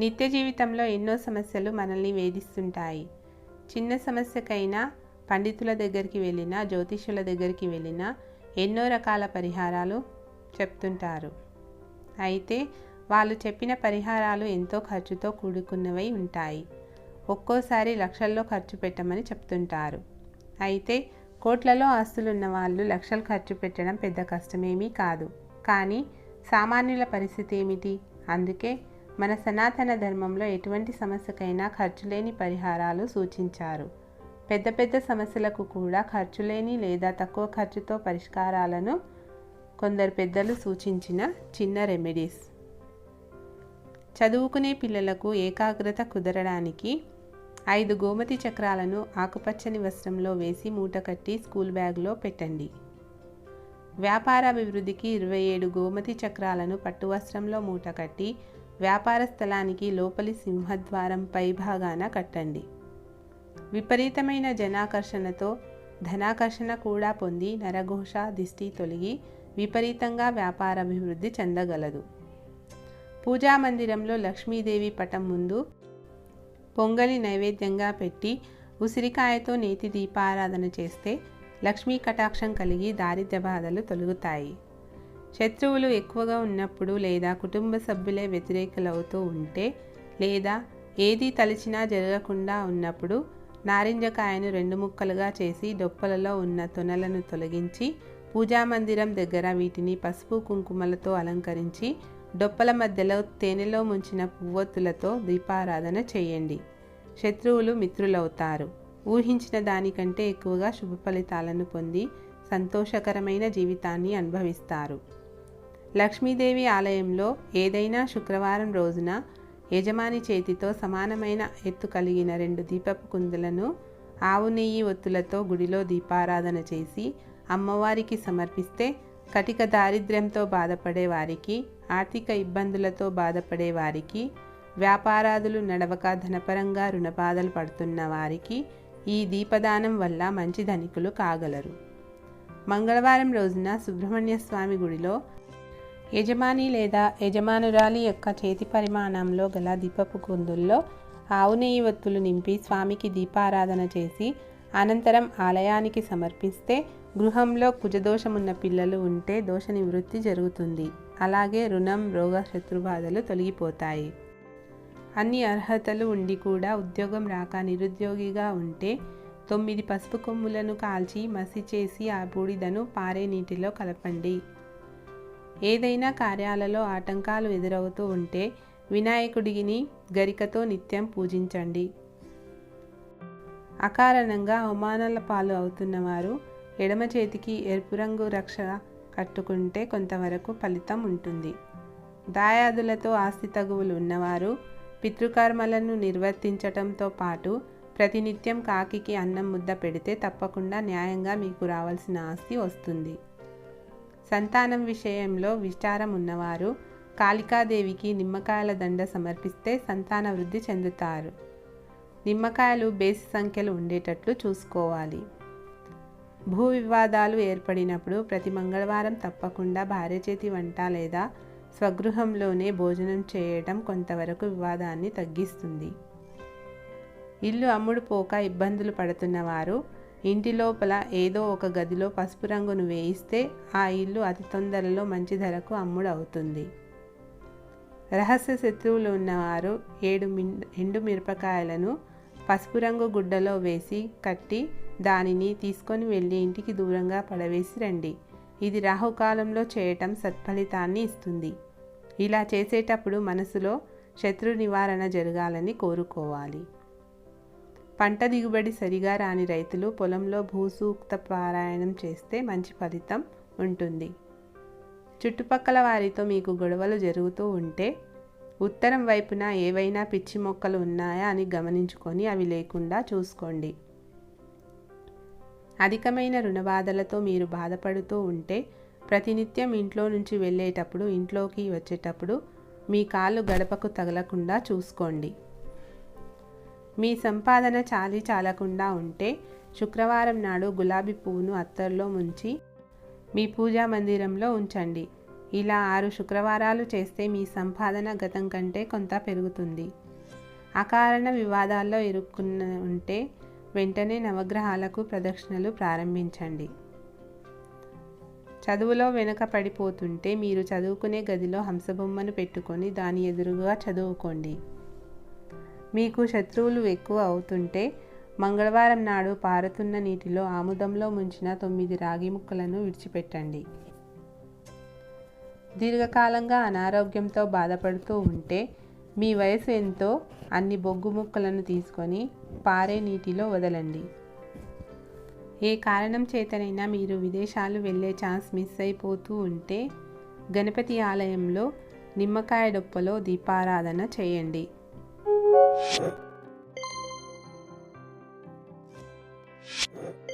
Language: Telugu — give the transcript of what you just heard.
నిత్య జీవితంలో ఎన్నో సమస్యలు మనల్ని వేధిస్తుంటాయి. చిన్న సమస్యకైనా పండితుల దగ్గరికి వెళ్ళినా జ్యోతిష్యుల దగ్గరికి వెళ్ళినా ఎన్నో రకాల పరిహారాలు చెప్తుంటారు. అయితే వాళ్ళు చెప్పిన పరిహారాలు ఎంతో ఖర్చుతో కూడుకున్నవై ఉంటాయి. ఒక్కోసారి లక్షల్లో ఖర్చు పెట్టమని చెప్తుంటారు. అయితే కోట్లలో ఆస్తులున్న వాళ్ళు లక్షలు ఖర్చు పెట్టడం పెద్ద కష్టమేమీ కాదు. కానీ సామాన్యుల పరిస్థితి ఏమిటి? అందుకే మన సనాతన ధర్మంలో ఎటువంటి సమస్యకైనా ఖర్చు లేని పరిహారాలు సూచించారు. పెద్ద పెద్ద సమస్యలకు కూడా ఖర్చు లేని లేదా తక్కువ ఖర్చుతో పరిష్కారాలను కొందరు పెద్దలు సూచించిన చిన్న రెమెడీస్. చదువుకునే పిల్లలకు ఏకాగ్రత కుదరడానికి ఐదు గోమతి చక్రాలను ఆకుపచ్చని వస్త్రంలో వేసి మూట కట్టి స్కూల్ బ్యాగ్లో పెట్టండి. వ్యాపార అభివృద్ధికి ఇరవై ఏడు గోమతి చక్రాలను పట్టు వస్త్రంలో మూట కట్టి వ్యాపార స్థలానికి లోపలి సింహద్వారం పై భాగాన కట్టండి. విపరీతమైన జనాకర్షణతో ధనాకర్షణ కూడా పొంది నరఘోష దిష్టి తొలగి విపరీతంగా వ్యాపారాభివృద్ధి చెందగలదు. పూజా మందిరంలో లక్ష్మీదేవి పటం ముందు పొంగలి నైవేద్యంగా పెట్టి ఉసిరికాయతో నేతి దీపారాధన చేస్తే లక్ష్మీ కటాక్షం కలిగి దారిద్ర్య బాధలు తొలగుతాయి. శత్రువులు ఎక్కువగా ఉన్నప్పుడు లేదా కుటుంబ సభ్యులే వ్యతిరేకులవుతూ ఉంటే లేదా ఏది తలిచినా జరగకుండా ఉన్నప్పుడు నారింజకాయను రెండు ముక్కలుగా చేసి డొప్పలలో ఉన్న తొనలను తొలగించి పూజా మందిరం దగ్గర వీటిని పసుపు కుంకుమలతో అలంకరించి డొప్పల మధ్యలో తేనెలో ముంచిన పువ్వొత్తులతో దీపారాధన చేయండి. శత్రువులు మిత్రులవుతారు. ఊహించిన దానికంటే ఎక్కువగా శుభ ఫలితాలను పొంది సంతోషకరమైన జీవితాన్ని అనుభవిస్తారు. లక్ష్మీదేవి ఆలయంలో ఏదైనా శుక్రవారం రోజున యజమాని చేతితో సమానమైన ఎత్తు కలిగిన రెండు దీపపు కుందులను ఆవు నెయ్యి ఒత్తులతో గుడిలో దీపారాధన చేసి అమ్మవారికి సమర్పిస్తే కటిక దారిద్ర్యంతో బాధపడే వారికి ఆర్థిక ఇబ్బందులతో బాధపడే వారికి వ్యాపారాదులు నడవక ధనపరంగా రుణబాధలు పడుతున్న వారికి ఈ దీపదానం వల్ల మంచి ధనికులు కాగలరు. మంగళవారం రోజున సుబ్రహ్మణ్య స్వామి గుడిలో యజమాని లేదా యజమానురాలి యొక్క చేతి పరిమాణంలో గల దీపపు కుందుల్లో ఆవు నెయ్యి ఒత్తులు నింపి స్వామికి దీపారాధన చేసి అనంతరం ఆలయానికి సమర్పిస్తే గృహంలో కుజదోషమున్న పిల్లలు ఉంటే దోష నివృత్తి జరుగుతుంది. అలాగే రుణం రోగ శత్రుబాధలు తొలగిపోతాయి. అన్ని అర్హతలు ఉండి కూడా ఉద్యోగం రాక నిరుద్యోగిగా ఉంటే తొమ్మిది పసుపు కొమ్ములను కాల్చి మసి చేసి ఆ బూడిదను పారే నీటిలో కలపండి. ఏదైనా కార్యాలలో ఆటంకాలు ఎదురవుతూ ఉంటే వినాయకుడిని గరికతో నిత్యం పూజించండి. అకారణంగా అవమానాల పాలు అవుతున్నవారు ఎడమ చేతికి ఎరుపు రంగు రక్ష కట్టుకుంటే కొంతవరకు ఫలితం ఉంటుంది. దాయాదులతో ఆస్తి తగువులు ఉన్నవారు పితృకర్మలను నిర్వర్తించటంతో పాటు ప్రతినిత్యం కాకికి అన్నం ముద్ద పెడితే తప్పకుండా న్యాయంగా మీకు రావాల్సిన ఆస్తి వస్తుంది. సంతానం విషయంలో విచారం ఉన్నవారు కాళికాదేవికి నిమ్మకాయల దండ సమర్పిస్తే సంతాన వృద్ధి చెందుతారు. నిమ్మకాయలు బేసి సంఖ్యలు ఉండేటట్లు చూసుకోవాలి. భూ వివాదాలు ఏర్పడినప్పుడు ప్రతి మంగళవారం తప్పకుండా భార్య చేతి వంట లేదా స్వగృహంలోనే భోజనం చేయటం కొంతవరకు వివాదాన్ని తగ్గిస్తుంది. ఇల్లు అమ్ముడు పోక ఇబ్బందులు పడుతున్నవారు ఇంటి లోపల ఏదో ఒక గదిలో పసుపు రంగును వేయిస్తే ఆ ఇల్లు అతి తొందరలో మంచి ధరకు అమ్ముడవుతుంది. రహస్య శత్రువులు ఉన్నవారు ఏడు మిన్ ఎండు మిరపకాయలను పసుపు రంగు గుడ్డలో వేసి కట్టి దానిని తీసుకొని వెళ్ళి ఇంటికి దూరంగా పడవేసి రండి. ఇది రాహుకాలంలో చేయటం సత్ఫలితాన్ని ఇస్తుంది. ఇలా చేసేటప్పుడు మనసులో శత్రు నివారణ జరగాలని కోరుకోవాలి. పంట దిగుబడి సరిగా రాని రైతులు పొలంలో భూసూక్త పారాయణం చేస్తే మంచి ఫలితం ఉంటుంది. చుట్టుపక్కల వారితో మీకు గొడవలు జరుగుతూ ఉంటే ఉత్తరం వైపున ఏవైనా పిచ్చి మొక్కలు ఉన్నాయా అని గమనించుకొని అవి లేకుండా చూసుకోండి. అధికమైన రుణబాధలతో మీరు బాధపడుతూ ఉంటే ప్రతినిత్యం ఇంట్లో నుంచి వెళ్ళేటప్పుడు ఇంట్లోకి వచ్చేటప్పుడు మీ కాళ్ళు గడపకు తగలకుండా చూసుకోండి. మీ సంపాదన చాలి చాలకుండా ఉంటే శుక్రవారం నాడు గులాబీ పువ్వును అత్తర్లో ముంచి మీ పూజా మందిరంలో ఉంచండి. ఇలా ఆరు శుక్రవారాలు చేస్తే మీ సంపాదన గతం కంటే కొంత పెరుగుతుంది. అకారణ వివాదాల్లో ఇరుక్కున్న ఉంటే వెంటనే నవగ్రహాలకు ప్రదక్షిణలు ప్రారంభించండి. చదువులో వెనుక పడిపోతుంటే మీరు చదువుకునే గదిలో హంసబొమ్మను పెట్టుకొని దాని ఎదురుగా చదువుకోండి. మీకు శత్రువులు ఎక్కువ అవుతుంటే మంగళవారం నాడు పారుతున్న నీటిలో ఆముదంలో ముంచిన తొమ్మిది రాగి ముక్కలను విడిచిపెట్టండి. దీర్ఘకాలంగా అనారోగ్యంతో బాధపడుతూ ఉంటే మీ వయసు ఎంతో అన్ని బొగ్గు ముక్కలను తీసుకొని పారే నీటిలో వదలండి. ఏ కారణం చేతనైనా మీరు విదేశాలు వెళ్ళే ఛాన్స్ మిస్ అయిపోతూ ఉంటే గణపతి ఆలయంలో నిమ్మకాయ డొప్పలో దీపారాధన చేయండి. Thank